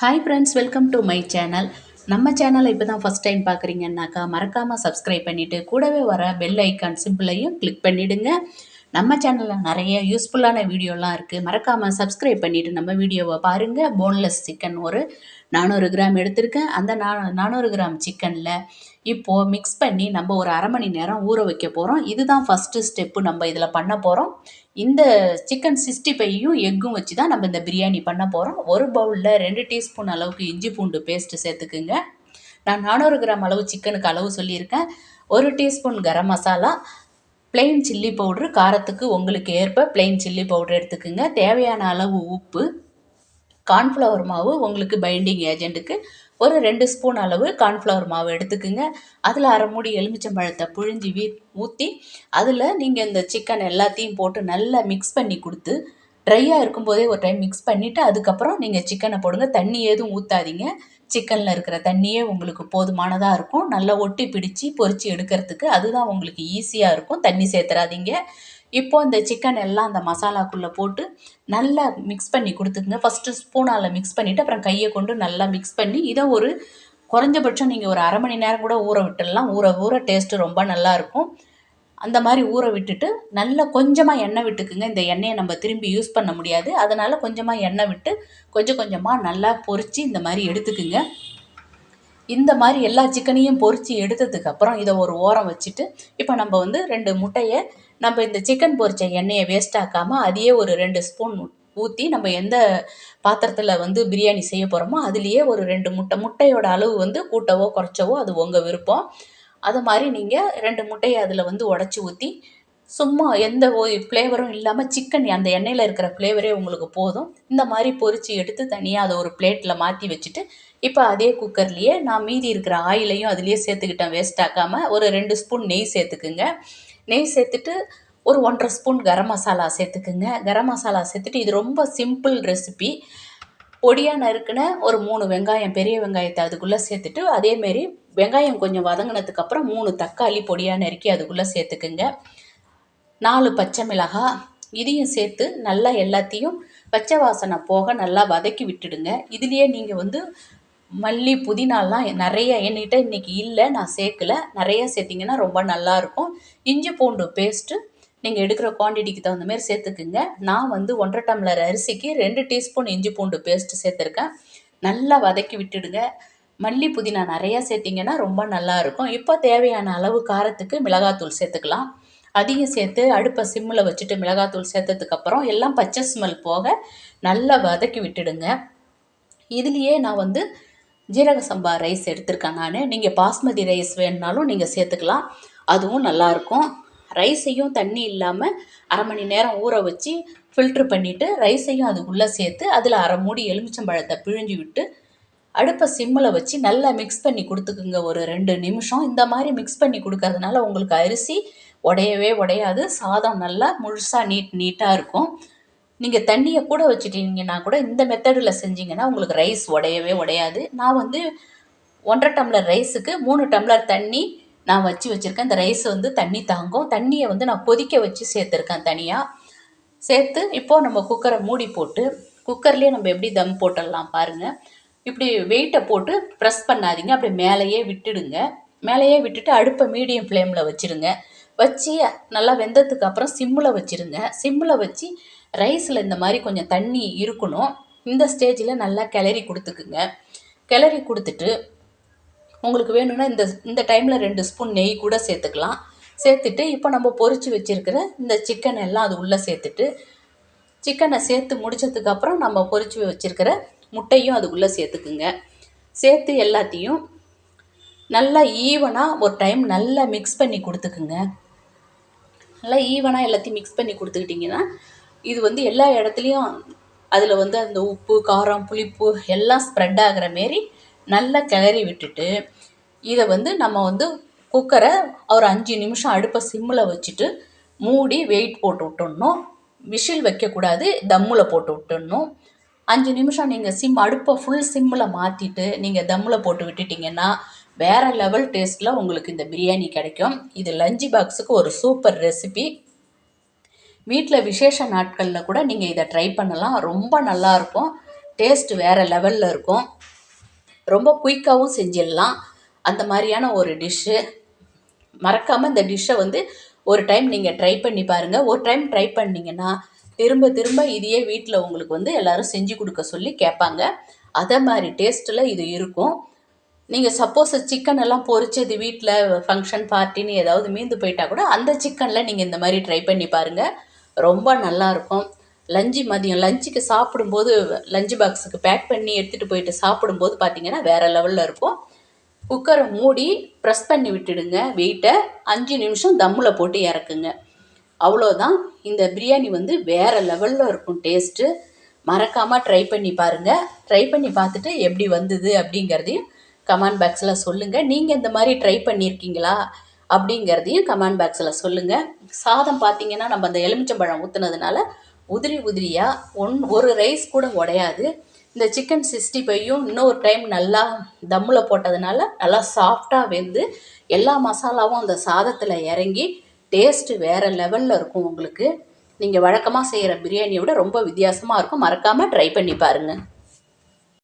Hi friends welcome to my channel நம்ம சேனலை இப்போ தான் ஃபஸ்ட் டைம் பார்க்குறீங்கன்னாக்கா மறக்காமல் சப்ஸ்கிரைப் பண்ணிவிட்டு கூடவே வர பெல் ஐக்கான் சிம்பிளையும் கிளிக் பண்ணிவிடுங்க நம்ம சேனலில் நிறைய யூஸ்ஃபுல்லான வீடியோலாம் இருக்குது மறக்காமல் சப்ஸ்கிரைப் பண்ணிவிட்டு நம்ம வீடியோவை பாருங்கள் போன்லெஸ் சிக்கன் ஒரு நானூறு கிராம் எடுத்திருக்கேன். அந்த நா நானூறு கிராம் சிக்கனில் இப்போது மிக்ஸ் பண்ணி நம்ம ஒரு அரை மணி நேரம் ஊற வைக்க போகிறோம் இதுதான் ஃபஸ்ட்டு ஸ்டெப்பு நம்ம இதில் பண்ண போகிறோம் இந்த சிக்கன் சிக்ஸ்டி ஃபையும் எக்கும் வச்சு தான் நம்ம இந்த பிரியாணி பண்ண போகிறோம் ஒரு பவுலில் ரெண்டு டீஸ்பூன் அளவுக்கு இஞ்சி பூண்டு பேஸ்ட்டு சேர்த்துக்குங்க. நான் நானூறு கிராம் அளவு சிக்கனுக்கு அளவு சொல்லியிருக்கேன். ஒரு teaspoon garam masala plain chilli powder காரத்துக்கு உங்களுக்கு ஏற்ப பிளெயின் சில்லி பவுட்ரு எடுத்துக்குங்க. தேவையான அளவு உப்பு கார்ன்ஃப்ளவர் மாவு உங்களுக்கு பைண்டிங் ஏஜெண்ட்டுக்கு ஒரு ரெண்டு ஸ்பூன் அளவு கார்ன்ஃப்ளவர் மாவு எடுத்துக்குங்க. அதில் அரை மூடி எலுமிச்சம்பழத்தை புழிஞ்சி வீ ஊற்றி அதில் நீங்கள் இந்த சிக்கன் எல்லாத்தையும் போட்டு நல்லா மிக்ஸ் பண்ணி கொடுத்து ட்ரையாக இருக்கும்போதே ஒரு டைம் மிக்ஸ் பண்ணிவிட்டு அதுக்கப்புறம் நீங்கள் சிக்கனை போடுங்க. தண்ணி எதுவும் ஊற்றாதீங்க சிக்கனில் இருக்கிற தண்ணியே உங்களுக்கு போதுமானதாக இருக்கும். நல்லா ஒட்டி பிடிச்சி பொறிச்சு எடுக்கிறதுக்கு அதுதான் உங்களுக்கு ஈஸியாக இருக்கும். தண்ணி சேர்த்துறாதீங்க. இப்போது இந்த சிக்கன் எல்லாம் அந்த மசாலாக்குள்ளே போட்டு நல்லா மிக்ஸ் பண்ணி கொடுத்துக்குங்க. ஃபஸ்ட்டு ஸ்பூனால் மிக்ஸ் பண்ணிவிட்டு அப்புறம் கையை கொண்டு நல்லா மிக்ஸ் பண்ணி இதை ஒரு குறைஞ்சபட்சம் நீங்கள் ஒரு அரை மணி நேரம் கூட ஊற விட்டுடலாம். ஊற ஊற டேஸ்ட்டு ரொம்ப நல்லாயிருக்கும் அந்த மாதிரி ஊற விட்டுட்டு நல்லா கொஞ்சமாக எண்ணெய் விட்டுக்குங்க. இந்த எண்ணெயை நம்ம திரும்பி யூஸ் பண்ண முடியாது. அதனால் கொஞ்சமாக எண்ணெய் விட்டு கொஞ்சம் கொஞ்சமாக நல்லா பொரித்து இந்த மாதிரி எடுத்துக்குங்க. இந்த மாதிரி எல்லா சிக்கனையும் பொரித்து எடுத்ததுக்கப்புறம் இதை ஒரு ஓரம் வச்சுட்டு இப்போ நம்ம வந்து ரெண்டு முட்டையை நம்ம இந்த சிக்கன் பொரித்த எண்ணெயை வேஸ்ட் ஆக்காமல் அதையே ஒரு ரெண்டு ஸ்பூன் ஊற்றி நம்ம எந்த பாத்திரத்தில் வந்து பிரியாணி செய்ய போகிறோமோ அதுலேயே ஒரு ரெண்டு முட்டை முட்டையோட அளவு வந்து கூட்டவோ குறைச்சவோ அது உங்கள் விருப்பம். அது மாதிரி நீங்கள் ரெண்டு முட்டையை அதில் வந்து உடச்சி ஊற்றி சும்மா எந்த ஃப்ளேவரும் இல்லாமல் சிக்கன் அந்த எண்ணெயில் இருக்கிற ஃப்ளேவரே உங்களுக்கு போதும். இந்த மாதிரி பொரித்து எடுத்து தனியாக அதை ஒரு பிளேட்டில் மாற்றி வச்சுட்டு இப்போ அதே குக்கர்லேயே நான் மீதி இருக்கிற ஆயிலையும் அதுலேயே சேர்த்துக்கிட்டேன் வேஸ்ட் ஆக்காமல் ஒரு ரெண்டு ஸ்பூன் நெய் சேர்த்துக்குங்க. நெய் சேர்த்துட்டு ஒரு ஒன்றரை ஸ்பூன் கரம் மசாலா சேர்த்துக்குங்க. கரம் மசாலா சேர்த்துட்டு இது ரொம்ப சிம்பிள் ரெசிபி பொடியாக நறுக்கின ஒரு மூணு வெங்காயம் பெரிய வெங்காயத்தை அதுக்குள்ளே சேர்த்துட்டு அதேமாரி வெங்காயம் கொஞ்சம் வதங்கினதுக்கப்புறம் மூணு தக்காளி பொடியாக நறுக்கி அதுக்குள்ளே சேர்த்துக்குங்க. நாலு பச்சை மிளகாய் இதையும் சேர்த்து நல்லா எல்லாத்தையும் பச்சை வாசனை போக நல்லா வதக்கி விட்டுடுங்க. இதுலேயே நீங்கள் வந்து மல்லி புதினாலாம் நிறைய என்கிட்ட இன்றைக்கி இல்லை நான் சேர்க்கல. நிறைய சேர்த்திங்கன்னா ரொம்ப நல்லாயிருக்கும் இஞ்சி பூண்டு பேஸ்ட்டு நீங்கள் எடுக்கிற குவான்டிட்டிக்கு தகுந்த மாதிரி சேர்த்துக்குங்க. நான் வந்து ஒன்றரை டம்ளர் அரிசிக்கு ரெண்டு டீஸ்பூன் இஞ்சி பூண்டு பேஸ்ட்டு சேர்த்துருக்கேன். நல்லா வதக்கி விட்டுடுங்க. மல்லி புதினா நிறையா சேர்த்திங்கன்னா ரொம்ப நல்லாயிருக்கும் இப்போ தேவையான அளவு காரத்துக்கு மிளகாத்தூள் சேர்த்துக்கலாம். அதையும் சேர்த்து அடுப்பை சிம்மில் வச்சுட்டு மிளகாத்தூள் சேர்த்ததுக்கப்புறம் எல்லாம் பச்சை ஸ்மெல் போக நல்லா வதக்கி விட்டுடுங்க. இதுலேயே நான் வந்து ஜீரக சம்பா ரைஸ் எடுத்திருக்கேன் நான். நீங்கள் பாஸ்மதி ரைஸ் வேணுனாலும் நீங்கள் சேர்த்துக்கலாம். அதுவும் நல்லாயிருக்கும் ரைஸையும் தண்ணி இல்லாமல் அரை மணி நேரம் ஊற வச்சு ஃபில்ட்ரு பண்ணிவிட்டு ரைஸையும் அதுக்குள்ளே சேர்த்து அதில் அரை மூடி எலுமிச்சம்பழத்தை பிழிஞ்சு விட்டு அடுப்பை சிம்மில் வச்சு நல்லா மிக்ஸ் பண்ணி கொடுத்துக்குங்க. ஒரு ரெண்டு நிமிஷம். இந்த மாதிரி மிக்ஸ் பண்ணி கொடுக்கறதுனால உங்களுக்கு அரிசி உடையவே உடையாது. சாதம் நல்லா முழுசாக நீட் நீட்டாக இருக்கும். நீங்கள் தண்ணியை கூட வச்சுட்டீங்கன்னா கூட இந்த மெத்தடில் செஞ்சீங்கன்னா உங்களுக்கு ரைஸ் உடையவே உடையாது. நான் வந்து ஒன்றரை டம்ளர் ரைஸுக்கு மூணு டம்ளர் தண்ணி நான் வச்சு வச்சுருக்கேன். இந்த ரைஸ் வந்து தண்ணி தாங்கும். தண்ணியை வந்து நான் கொதிக்க வச்சு சேர்த்துருக்கேன் தனியாக சேர்த்து இப்போது நம்ம குக்கரை மூடி போட்டு குக்கர்லேயே நம்ம எப்படி தம் போட்டுடலாம் பாருங்கள் இப்படி வெயிட்டை போட்டு ப்ரெஸ் பண்ணாதீங்க. அப்படி மேலேயே விட்டுடுங்க. மேலேயே விட்டுட்டு அடுப்பை மீடியம் ஃப்ளேமில் வச்சுருங்க. வச்சு நல்லா வெந்ததுக்கு அப்புறம் சிம்மில் வச்சுருங்க. சிம்மில் வச்சு ரைஸில் இந்த மாதிரி கொஞ்சம் தண்ணி இருக்கணும். இந்த ஸ்டேஜில் நல்லா கிளறி கொடுத்துக்குங்க. கிளறி கொடுத்துட்டு உங்களுக்கு வேணும்னா இந்த இந்த டைமில் ரெண்டு ஸ்பூன் நெய் கூட சேர்த்துக்கலாம். சேர்த்துட்டு இப்போ நம்ம பொறிச்சு வச்சுருக்கிற இந்த சிக்கன் எல்லாம் அது உள்ளே சேர்த்துட்டு சிக்கனை சேர்த்து முடித்ததுக்கப்புறம் நம்ம பொறிச்சு வச்சுருக்கிற முட்டையும் அது உள்ளே சேர்த்துக்குங்க. சேர்த்து எல்லாத்தையும் நல்லா ஈவனாக ஒரு டைம் நல்லா மிக்ஸ் பண்ணி கொடுத்துக்குங்க. நல்லா ஈவனாக எல்லாத்தையும் மிக்ஸ் பண்ணி கொடுத்துக்கிட்டிங்கன்னா இது வந்து எல்லா இடத்துலையும் அதில் வந்து அந்த உப்பு காரம் புளிப்பு எல்லாம் ஸ்ப்ரெட் ஆகிற மாரி நல்லா கிளறி விட்டுட்டு இதை வந்து நம்ம வந்து குக்கரை ஒரு அஞ்சு நிமிஷம் அடுப்பை சிம்மில் வச்சுட்டு மூடி வெயிட் போட்டு விட்டுடணும். விசில் வைக்கக்கூடாது தம்மில் போட்டு விட்டுடணும். அஞ்சு நிமிஷம் நீங்கள் சிம் அடுப்பை ஃபுல் சிம்மில் மாற்றிட்டு நீங்கள் தம்மில் போட்டு விட்டுட்டிங்கன்னா வேறு லெவல் டேஸ்ட்டில் உங்களுக்கு இந்த பிரியாணி கிடைக்கும். இது லஞ்சு பாக்ஸுக்கு ஒரு சூப்பர் ரெசிபி வீட்டில் விசேஷ நாட்களில் கூட நீங்கள் இதை ட்ரை பண்ணலாம். ரொம்ப நல்லாயிருக்கும் டேஸ்ட் வேறு லெவலில் இருக்கும். ரொம்ப குயிக்காகவும் செஞ்சிடலாம். அந்த மாதிரியான ஒரு டிஷ்ஷு மறக்காமல் இந்த டிஷ்ஷை வந்து ஒரு டைம் நீங்கள் ட்ரை பண்ணி பாருங்கள் ஒரு டைம் ட்ரை பண்ணிங்கன்னா திரும்ப திரும்ப இதையே வீட்டில் உங்களுக்கு வந்து எல்லோரும் செஞ்சு கொடுக்க சொல்லி கேட்பாங்க. அதே மாதிரி டேஸ்ட்டில் இது இருக்கும். நீங்கள் சப்போஸ் சிக்கன் எல்லாம் பொரிச்சது வீட்டில் ஃபங்க்ஷன் பார்ட்டின்னு ஏதாவது மீந்து போயிட்டா கூட அந்த சிக்கனில் நீங்கள் இந்த மாதிரி ட்ரை பண்ணி பாருங்கள் ரொம்ப நல்லாயிருக்கும் லஞ்சு மதியம் லஞ்சுக்கு சாப்பிடும்போது லஞ்சு பாக்ஸுக்கு பேக் பண்ணி எடுத்துகிட்டு போயிட்டு சாப்பிடும்போது பார்த்தீங்கன்னா வேறு லெவலில் இருக்கும். குக்கரை மூடி ப்ரெஸ் பண்ணி விட்டுடுங்க. வெயிட்டை அஞ்சு நிமிஷம் தம்மில் போட்டு இறக்குங்க. அவ்வளோதான் இந்த பிரியாணி வந்து வேறு லெவலில் இருக்கும் டேஸ்ட்டு மறக்காமல் ட்ரை பண்ணி பாருங்கள் ட்ரை பண்ணி பார்த்துட்டு எப்படி வந்தது அப்படிங்கிறதையும் கமெண்ட் பாக்ஸில் சொல்லுங்கள் நீங்கள் இந்த மாதிரி ட்ரை பண்ணியிருக்கீங்களா அப்படிங்கிறதையும் கமெண்ட் பாக்ஸில் சொல்லுங்கள் சாதம் பார்த்தீங்கன்னா நம்ம அந்த எலுமிச்சம்பழம் ஊற்றுனதுனால உதிரி உதிரியாக ஒன் ஒரு ரைஸ் கூட உடையாது. இந்த சிக்கன் சிக்ஸ்டி ஃபையும் இன்னொரு டைம் நல்லா தம்மில் போட்டதுனால நல்லா சாஃப்டாக வெந்து எல்லா மசாலாவும் அந்த சாதத்தில் இறங்கி டேஸ்ட்டு வேறு லெவலில் இருக்கும் உங்களுக்கு. நீங்கள் வழக்கமாக செய்கிற பிரியாணியை விட ரொம்ப வித்தியாசமாக இருக்கும். மறக்காமல் ட்ரை பண்ணி பாருங்கள்